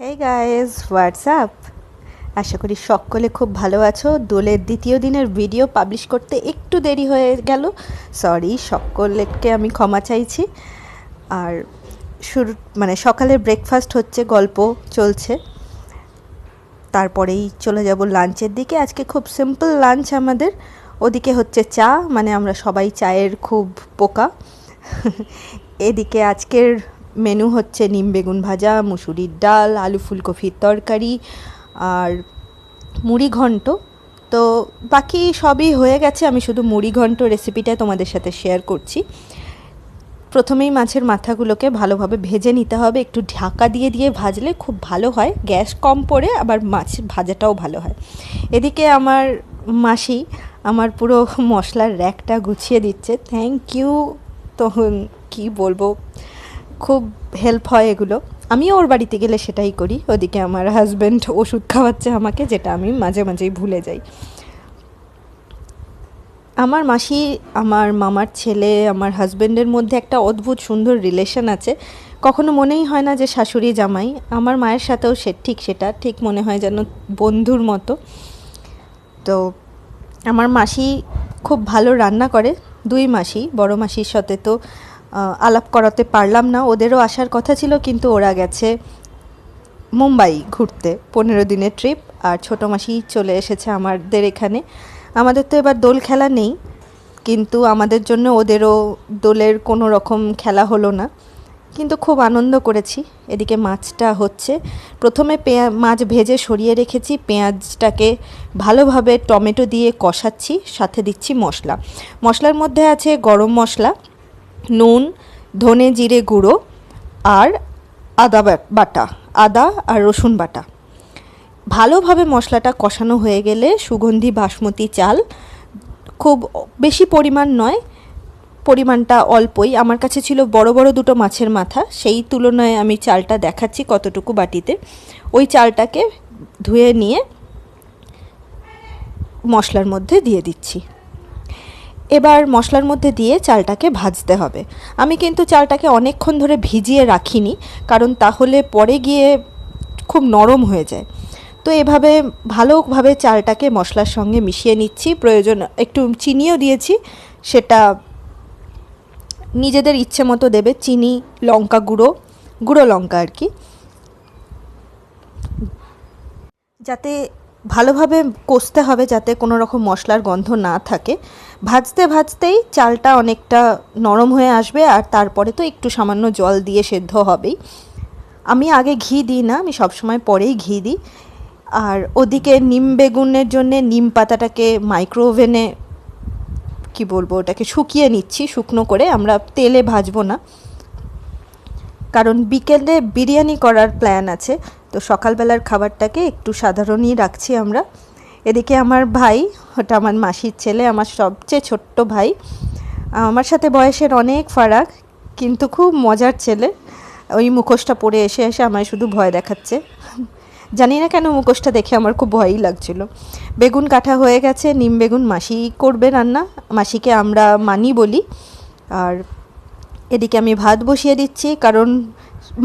Hey guys WhatsApp আশা করি সকলে খুব ভালো আছো। দোলের দ্বিতীয় দিনের ভিডিও পাবলিশ করতে একটু দেরি হয়ে গেল। সরি সকলকে আমি ক্ষমা চাইছি। আর শুরু মানে সকালের ব্রেকফাস্ট হচ্ছে, গল্প চলছে। তারপরেই চলে যাব লাঞ্চের দিকে। আজকে খুব সিম্পল লাঞ্চ আমাদের। ওদিকে হচ্ছে চা মানে আমরা সবাই চায়ের খুব পোকা। এদিকে আজকের মেনু হচ্ছে নিম বেগুন ভাজা, মুসুরির ডাল, আলু ফুলকপির তরকারি আর মুড়ি ঘন্ট। তো বাকি সবই হয়ে গেছে, আমি শুধু মুড়ি ঘন্ট রেসিপিটা তোমাদের সাথে শেয়ার করছি। প্রথমেই মাছের মাথাগুলোকে ভালোভাবে ভেজে নিতে হবে, একটু ঢাকা দিয়ে দিয়ে ভাজলে খুব ভালো হয়, গ্যাস কম পড়ে আবার মাছ ভাজাটাও ভালো হয়। এদিকে আমার মাসি আমার পুরো মশলার র্যাকটা গুছিয়ে দিচ্ছে থ্যাংক ইউ তখন কি বলব? খুব হেল্প হয় এগুলো। আমিও ওর বাড়িতে গেলে সেটাই করি। ওদিকে আমার হাজব্যান্ড ওষুধ খাওয়াচ্ছে আমাকে, যেটা আমি মাঝে মাঝেই ভুলে যাই। আমার মাসি, আমার মামার ছেলে, আমার হাজব্যান্ডের মধ্যে একটা অদ্ভুত সুন্দর রিলেশন আছে। কখনো মনেই হয় না যে শাশুড়ি, জামাই। আমার মায়ের সাথেও সে, ঠিক সেটা। ঠিক মনে হয় যেন বন্ধুর মতো। তো আমার মাসি খুব ভালো রান্না করে। দুই মাসি, বড় মাসির সাথে তো আলাপ করাতে পারলাম না। ওদেরও আসার কথা ছিল, কিন্তু ওরা গেছে মুম্বাই ঘুরতে, পনেরো দিনের ট্রিপ। আর ছোটো মাসি চলে এসেছে আমাদের এখানে। আমাদের তো এবার দোল খেলা নেই, কিন্তু আমাদের জন্য ওদেরও দোলের কোনো রকম খেলা হলো না। কিন্তু খুব আনন্দ করেছি। এদিকে মাছটা হচ্ছে, প্রথমে পেঁয়া, মাছ ভেজে সরিয়ে রেখেছি। পেঁয়াজটাকে ভালোভাবে টমেটো দিয়ে কষাচ্ছি, সাথে দিচ্ছি মশলা। মশলার মধ্যে আছে গরম মশলা নুন, ধনে জিরে গুঁড়ো আর আদা বাটা, আদা আর রসুন বাটা। ভালোভাবে মশলাটা কষানো হয়ে গেলে সুগন্ধি বাসমতি চাল খুব বেশি পরিমাণ নয়, পরিমাণটা অল্পই। আমার কাছে ছিল বড় বড় দুটো মাছের মাথা, সেই তুলনায় আমি চালটা দেখাচ্ছি কতটুকু বাটিতে। ওই চালটাকে ধুয়ে নিয়ে মশলার মধ্যে দিয়ে দিচ্ছি। এবার মশলার মধ্যে দিয়ে চালটাকে ভাজতে হবে। আমি কিন্তু চালটাকে অনেকক্ষণ ধরে ভিজিয়ে রাখিনি, কারণ তাহলে পরে গিয়ে খুব নরম হয়ে যায়। তো এভাবে ভালোভাবে চালটাকে মশলার সঙ্গে মিশিয়ে নিচ্ছি। প্রয়োজন, একটু চিনিও দিয়েছি, সেটা নিজেদের ইচ্ছে মতো দেবে। চিনি, লঙ্কা গুঁড়ো গুঁড়ো লঙ্কা আর কি। যাতে ভালোভাবে কষতে হবে যাতে কোনো রকম মশলার গন্ধ না থাকে। ভাজতে ভাজতেই চালটা অনেকটা নরম হয়ে আসবে আর তারপরে তো একটু সামান্য জল দিয়ে সেদ্ধ হবেই। আমি আগে ঘি দিই না, আমি সবসময় পরেই ঘি দিই। আর ওদিকে নিম বেগুনের জন্যে নিম পাতাটাকে মাইক্রোওভেনে, কি বলব ওটাকে শুকিয়ে নিচ্ছি শুকনো করে, আমরা তেলে ভাজবো না। কারণ বিকেলে বিরিয়ানি করার প্ল্যান আছে তো সকালবেলার খাবারটাকে একটু সাধারণই রাখছি আমরা। এদিকে আমার ভাই, ওটা আমার মাসির ছেলে, আমার সবচেয়ে ছোট্ট ভাই। আমার সাথে বয়সের অনেক ফারাক, কিন্তু খুব মজার ছেলে। ওই মুখোশটা পরে এসে এসে আমায় শুধু ভয় দেখাচ্ছে। জানি না কেন মুখোশটা দেখে আমার খুব ভয়ই লাগছিল। বেগুন কাটা হয়ে গেছে, নিম বেগুন মাসি করবে রান্না, মাসিকে আমরা মানি বলি। আর এদিকে আমি ভাত বসিয়ে দিচ্ছি, কারণ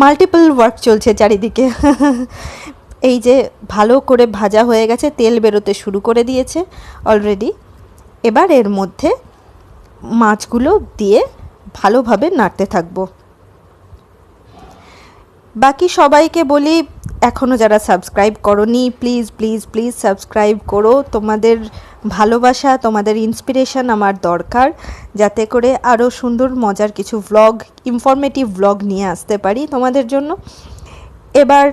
মাল্টিপল ওয়ার্ক চলছে চারিদিকে। এই যে ভালো করে ভাজা হয়ে গেছে, তেল বেরোতে শুরু করে দিয়েছে অলরেডি এবার এর মধ্যে মাছগুলো দিয়ে ভালোভাবে নাড়তে থাকব। বাকি সবাইকে বলি এখনও যারা সাবস্ক্রাইব করনি প্লিজ প্লিজ প্লিজ সাবস্ক্রাইব করো। তোমাদের ভালোবাসা, তোমাদের ইন্সপিরেশন আমার দরকার, যাতে করে আরও সুন্দর, মজার কিছু ভ্লগ ইনফরমেটিভ ভ্লগ নিয়ে আসতে পারি তোমাদের জন্য। এবার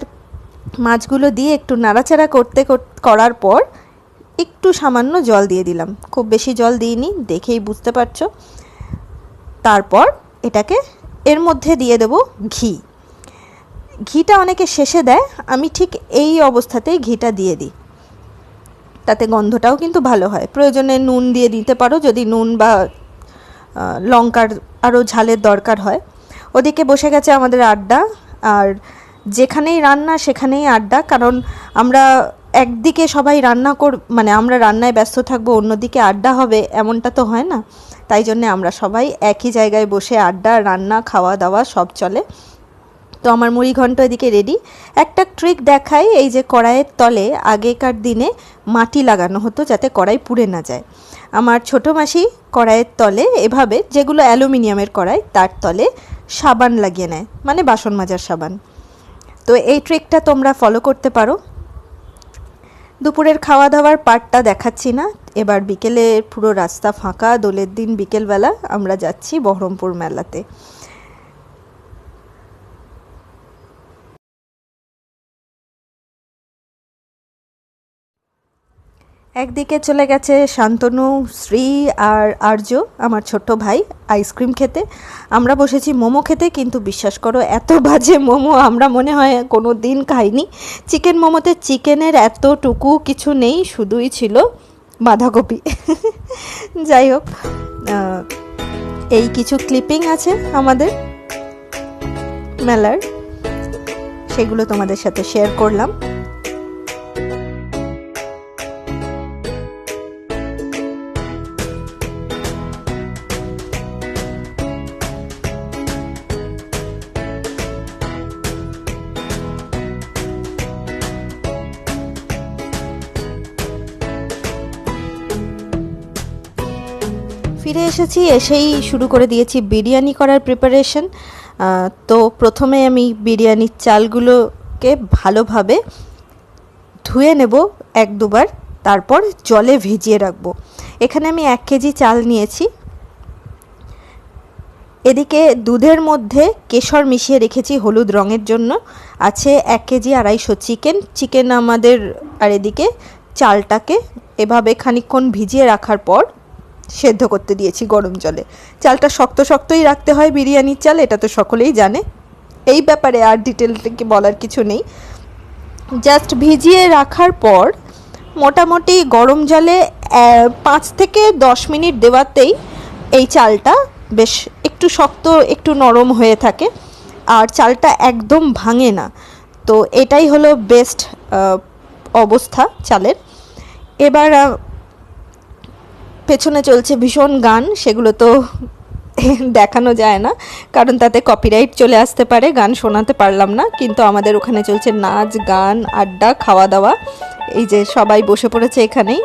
মাছগুলো দিয়ে একটু নাড়াচাড়া করতে করার পর একটু সামান্য জল দিয়ে দিলাম। খুব বেশি জল দিইনি, দেখেই বুঝতে পারছ। তারপর এটাকে এর মধ্যে দিয়ে দেব ঘি। ঘিটা অনেকে শেষে দেয়, আমি ঠিক এই অবস্থাতেই ঘিটা দিয়ে দিই। তাতে গন্ধটাও কিন্তু ভালো হয়। প্রয়োজনে নুন দিয়ে দিতে পারো, যদি নুন বা লঙ্কার আরও ঝালের দরকার হয়। ওদিকে বসে গেছে আমাদের আড্ডা, আর যেখানেই রান্না সেখানেই আড্ডা, কারণ আমরা একদিকে সবাই রান্না কর মানে আমরা রান্নায় ব্যস্ত থাকব, অন্যদিকে আড্ডা হবে, এমনটা তো হয় না। তাই জন্যে আমরা সবাই একই জায়গায় বসে আড্ডা, রান্না খাওয়া দাওয়া সব চলে। তো আমার মুড়ি ঘন্ট এদিকে রেডি একটা ট্রিক দেখাই, এই যে কড়াইয়ের তলে আগেকার দিনে মাটি লাগানো হতো যাতে কড়াই পুড়ে না যায়। আমার ছোটো মাসি কড়াইয়ের তলে এভাবে যেগুলো অ্যালুমিনিয়ামের কড়াই, তার তলে সাবান লাগিয়ে নেয় মানে বাসন মাজার সাবান। তো এই ট্রিকটা তোমরা ফলো করতে পারো। দুপুরের খাওয়া দাওয়ার পার্টটা দেখাচ্ছি না। এবার বিকেলে পুরো রাস্তা ফাঁকা, দোলের দিন বিকেলবেলা আমরা যাচ্ছি বহরমপুর মেলাতে। একদিকে চলে গেছে শান্তনু, শ্রী আর আর্য, আমার ছোট্ট ভাই আইসক্রিম খেতে। আমরা বসেছি মোমো খেতে, কিন্তু বিশ্বাস করো, এত বাজে মোমো আমরা মনে হয় কোনো দিন খাইনি। চিকেন মোমোতে চিকেনের এতটুকু কিছু নেই, শুধুই ছিল বাঁধাকপি। যাই হোক এই কিছু ক্লিপিং আছে আমাদের মেলার। সেগুলো তোমাদের সাথে শেয়ার করলাম। ফিরে এসেছি, এসেই শুরু করে দিয়েছি বিরিয়ানি করার প্রিপারেশন তো প্রথমে আমি বিরিয়ানির চালগুলোকে ভালোভাবে ধুয়ে নেব এক দুবার, তারপর জলে ভিজিয়ে রাখব। এখানে আমি এক কেজি চাল নিয়েছি। এদিকে দুধের মধ্যে কেশর মিশিয়ে রেখেছি হলুদ রঙের জন্য। আছে এক কেজি আড়াইশো চিকেন। চিকেন আমাদের, আর এদিকে চালটাকে এভাবে খানিকক্ষণ ভিজিয়ে রাখার পর সেদ্ধ করতে দিয়েছি গরম জলে। চালটা শক্ত শক্তই রাখতে হয় বিরিয়ানির চাল, এটা তো সকলেই জানে। এই ব্যাপারে আর ডিটেলটাকে বলার কিছু নেই। জাস্ট ভিজিয়ে রাখার পর মোটামুটি গরম জলে পাঁচ থেকে দশ মিনিট দেওয়াতেই এই চালটা বেশ একটু শক্ত, একটু নরম হয়ে থাকে। আর চালটা একদম ভাঙে না। তো এটাই হলো বেস্ট অবস্থা চালের। এবার পেছনে চলছে ভীষণ গান, সেগুলো তো দেখানো যায় না, কারণ তাতে কপিরাইট চলে আসতে পারে, গান শোনাতে পারলাম না, কিন্তু আমাদের ওখানে চলছে নাচ, গান, আড্ডা খাওয়া দাওয়া এই যে সবাই বসে পড়েছে এখানেই।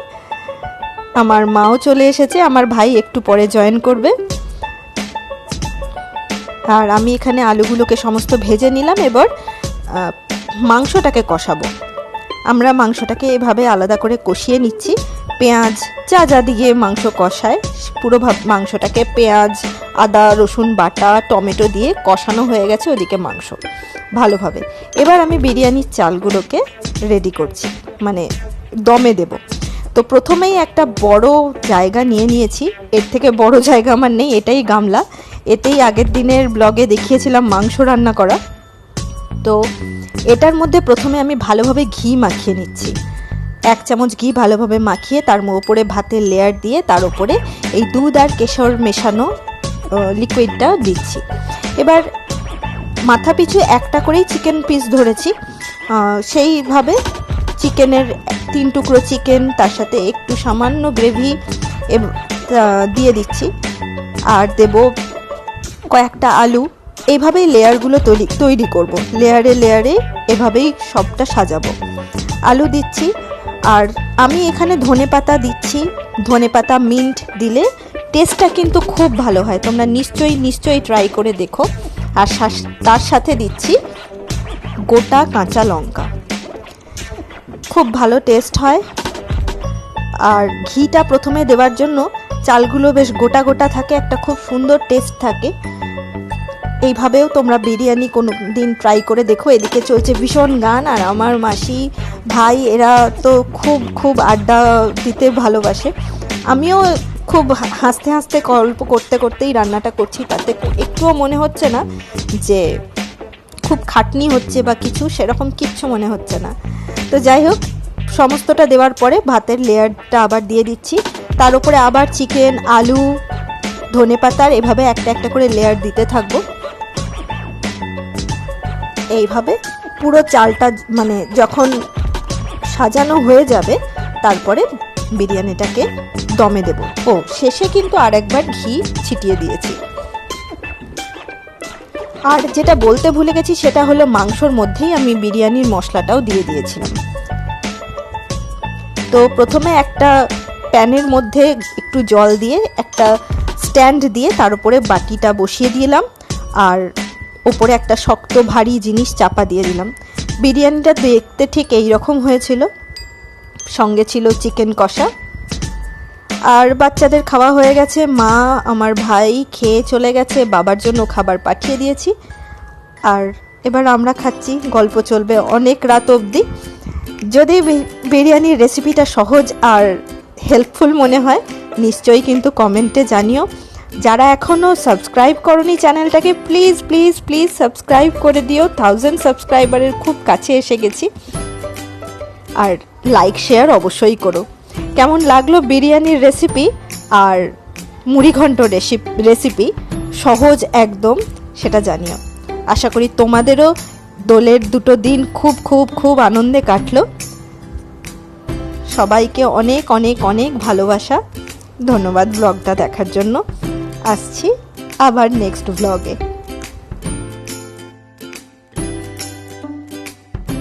আমার মাও চলে এসেছে, আমার ভাই একটু পরে জয়েন করবে। আর আমি এখানে আলুগুলোকে সমস্ত ভেজে নিলাম, এবার মাংসটাকে কষাবো। আমরা মাংসটাকে এভাবে আলাদা করে কষিয়ে নিচ্ছি। পেঁয়াজ, যা যা দিয়ে মাংস কষায়, পুরো মাংসটাকে পেঁয়াজ, আদা, রসুন, বাটা, টমেটো দিয়ে কষানো হয়ে গেছে ওদিকে মাংস। ভালোভাবে। এবার আমি বিরিয়ানির চালগুলোকে রেডি করছি মানে দমে দেব। তো প্রথমেই একটা বড় জায়গা নিয়ে নিয়েছি। এর থেকে বড় জায়গা আমার নেই, এটাই গামলা। এতেই আগের দিনের ব্লগে দেখিয়েছিলাম মাংস রান্না করা। তো এটার মধ্যে প্রথমে আমি ভালোভাবে ঘি মাখিয়ে নিচ্ছি। এক চামচ ঘি ভালোভাবে মাখিয়ে তার উপরে ভাতের লেয়ার দিয়ে তার উপরে এই দুধ আর কেশর মেশানো লিকুইডটা দিচ্ছি। এবার মাথা পিছু একটা করেই চিকেন পিস ধরেছি। সেইভাবে চিকেনের তিন টুকরো চিকেন তার সাথে একটু সামান্য গ্রেভি দিয়ে দিচ্ছি। আর দেব কয়েকটা আলু। এইভাবেই লেয়ারগুলো তৈরি তৈরি করব। লেয়ারে লেয়ারে এভাবেই সবটা সাজাবো। আলু দিচ্ছি। আর আমি এখানে ধনে পাতা দিচ্ছি। ধনে পাতা মিন্ট দিলে টেস্টটা কিন্তু খুব ভালো হয়। তোমরা নিশ্চয়ই নিশ্চয়ই ট্রাই করে দেখো। আর তার সাথে দিচ্ছি গোটা কাঁচা লঙ্কা। খুব ভালো টেস্ট হয়। আর ঘিটা প্রথমে দেওয়ার জন্য চালগুলো বেশ গোটা গোটা থাকে, একটা খুব সুন্দর টেস্ট থাকে। এইভাবেও তোমরা বিরিয়ানি কোনো দিন ট্রাই করে দেখো। এদিকে চলছে ভীষণ গান আর আমার মাসি ভাই, এরা তো খুব খুব আড্ডা দিতে ভালোবাসে। আমিও খুব হাসতে হাসতে গল্প করতে, করতেই রান্নাটা করছি। তাতে একটুও মনে হচ্ছে না যে খুব খাটনি হচ্ছে বা কিছু, সেরকম কিচ্ছু মনে হচ্ছে না। তো যাই হোক, সমস্তটা দেওয়ার পরে ভাতের লেয়ারটা আবার দিয়ে দিচ্ছি। তার উপরে আবার চিকেন, আলু, ধনে পাতার এভাবে একটা একটা করে লেয়ার দিতে থাকব। এইভাবে পুরো চালটা মানে যখন সাজানো হয়ে যাবে, তারপরে বিরিয়ানিটাকে দমে দেব। ও, শেষে কিন্তু আরেকবার ঘি ছিটিয়ে দিয়েছি। আর যেটা বলতে ভুলে গেছি, সেটা হলো মাংসর মধ্যেই আমি বিরিয়ানির মশলাটাও দিয়ে দিয়েছিলাম। তো প্রথমে একটা প্যানের মধ্যে একটু জল দিয়ে, একটা স্ট্যান্ড দিয়ে তার উপরে বাটিটা বসিয়ে দিলাম, আর ওপরে একটা শক্ত ভারী জিনিস চাপা দিয়ে দিলাম। বিরিয়ানিটা দেখতে ঠিক এই রকম হয়েছিল। সঙ্গে ছিল চিকেন কষা। আর বাচ্চাদের খাওয়া হয়ে গেছে। মা, আমার ভাই খেয়ে চলে গেছে। বাবার জন্য খাবার পাঠিয়ে দিয়েছি। আর এবার আমরা খাচ্ছি। গল্প চলবে অনেক রাত অবধি। যদি বিরিয়ানির রেসিপিটা সহজ আর হেল্পফুল মনে হয়, নিশ্চয়ই কিন্তু কমেন্টে জানিও। যারা এখনও সাবস্ক্রাইব করনি চ্যানেলটাকে প্লিজ প্লিজ প্লিজ সাবস্ক্রাইব করে দিও। থাউজেন্ড সাবস্ক্রাইবারের খুব কাছে এসে গেছি। আর লাইক শেয়ার অবশ্যই করো। কেমন লাগল বিরিয়ানির রেসিপি আর মুড়িঘণ্ট রেসিপি সহজ একদম, সেটা জানিও। আশা করি তোমাদেরও দোলের দুটো দিন খুব খুব খুব আনন্দে কাটলো। সবাইকে অনেক অনেক অনেক ভালোবাসা। ধন্যবাদ ব্লগটা দেখার জন্য। আসছি আবার নেক্সট ব্লগে